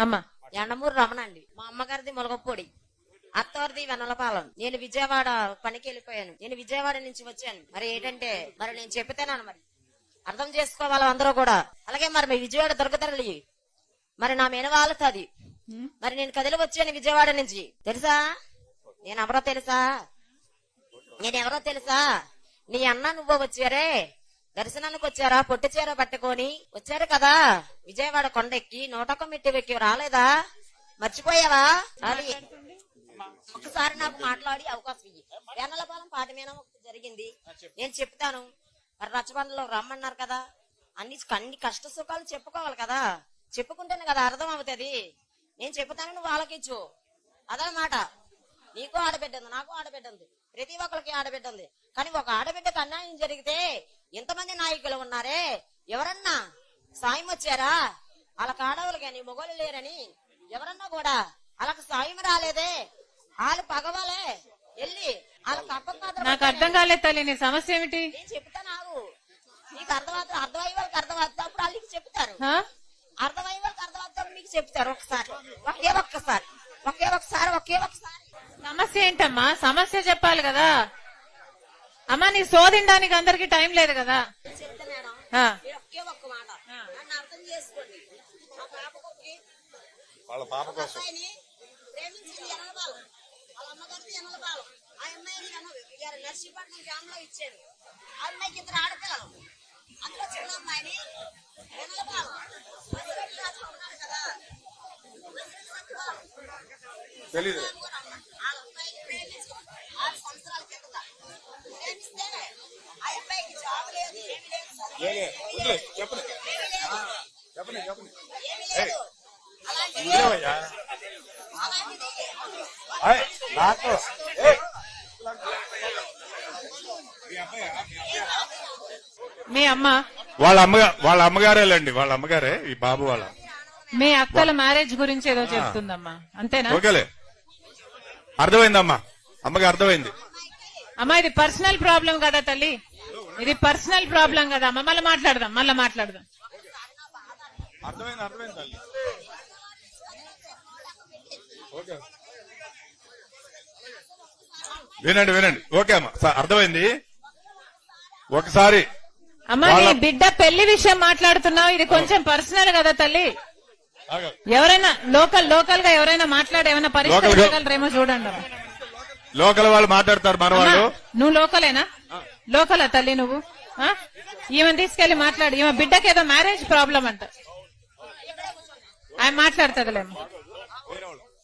అమ్మా ఎండమూరు రమణ అండి మా అమ్మగారిది ములగపొడి. అత్తవారిది వెన్నలపాలెం. నేను విజయవాడ పనికి వెళ్ళిపోయాను. నేను విజయవాడ నుంచి వచ్చాను. మరి ఏంటంటే మరి నేను చెప్తాను మరి. అర్థం చేసుకోవాలి అందరూ కూడా. అలాగే మరి మీ విజయవాడ దొరకతరలి మరి నా మెనవాళ్ళది మరి నేను కదిలి వచ్చాను విజయవాడ నుంచి. తెలుసా? నేను ఎవరో తెలుసా? నేను ఎవరో తెలుసా? నీ అన్న నువ్వు వచ్చారే? దర్శనానికి వచ్చారా పొట్టి చీర పట్టుకొని వచ్చారు కదా? విజయవాడ కొండెక్కి నూటొక్క మెట్టి ఎక్కి రాలేదా? మర్చిపోయావా? అది ఒకసారి నాకు మాట్లాడి అవకాశం ఇయ్యి. వేనలపాలెం పాట మీద జరిగింది. నేను చెప్తాను. మరి రచ్చబండలో రమ్మన్నారు కదా. అన్ని అన్ని కష్ట సుఖాలు చెప్పుకోవాలి కదా. చెప్పుకుంటేనే కదా అర్థం అవుతుంది నేను చెప్తాను నువ్వు ఆలకించు. అదనమాట. నీకు ఆడబిడ్డ ఉంది నాకు ఆడబిడ్డ ఉంది. ప్రతి ఒక్కరికి ఆడబిడ్డ ఉంది. కానీ ఒక ఆడబిడ్డకు అన్యాయం జరిగితే ఎంతమంది నాయకులు ఉన్నారే? ఎవరన్నా? సాయం వచ్చారా? వాళ్ళకి ఆడవాళ్ళు కానీ మొగోళ్ళు లేరని ఎవరన్నా కూడా వాళ్ళకి సాయం రాలేదే? వాళ్ళు పగవాలే. వెళ్ళి వాళ్ళకి నాకు అర్థం కాలేదు తల్లి నీ సమస్య ఏమిటి? నేను చెప్తా నాకు నీకు అర్థమవుతుంది అర్థమయ్యే వాళ్ళకి అర్థమవుతుంది అప్పుడు వాళ్ళకి చెప్తారు? అర్థమయ్యే వాళ్ళకి అర్థమవుతుంది మీకు చెప్తారు ఒకసారి. ఒకే ఒక్కసారి. ఒకే ఒకసారి ఒకే ఒకసారి సమస్య ఏంటమ్మా? సమస్య చెప్పాలి కదా. అమ్మా నీ శోధించడానికి అందరికి టైం లేదు కదా. వాళ్ళ పాప కోసం. నర్సీపట్నం ఇచ్చాడు అమ్మాయికి ఇద్దరు ఆడపిల్లలు. అందులో చిన్న అమ్మాయిని. తెలీదు. చెప్పండి. చెప్పండి చెప్పండి. నాకు. మీ అమ్మ? వాళ్ళ అమ్మగా వాళ్ళ అమ్మగారేలండి వాళ్ళ అమ్మగారే ఈ బాబు వాళ్ళ. మీ అక్కల మ్యారేజ్ గురించి ఏదో చెప్తుందమ్మా. అంతేనా? ఓకేలే. అర్థమైందమ్మా. అమ్మకి అర్థమైంది. అమ్మా ఇది పర్సనల్ ప్రాబ్లం కదా తల్లి. ఇది పర్సనల్ ప్రాబ్లం కదా మళ్ళీ మాట్లాడదాం మళ్ళీ మాట్లాడదాం. అర్థమైంది అర్థమైంది తల్లి ఓకే. వినండి వినండి. ఓకే అమ్మా. అర్థమైంది? ఒకసారి అమ్మా నీ బిడ్డ పెళ్ళి విషయం మాట్లాడుతున్నావు. ఇది కొంచెం పర్సనల్ కదా తల్లి. ఎవరైనా లోకల్ లోకల్గా ఎవరైనా మాట్లాడి ఏమైనా పరిష్కరించగలరేమో చూడండి. లోకల్ వాళ్ళు మాట్లాడతారు మన వాళ్ళు. నువ్వు లోకలేనా? లోకల తల్లి నువ్వు ఆ? ఈమెను తీసుకెళ్ళి మాట్లాడు. ఈమె బిడ్డకి ఏదో మ్యారేజ్ ప్రాబ్లం అంట. ఆయన మాట్లాడుతుందిలేమో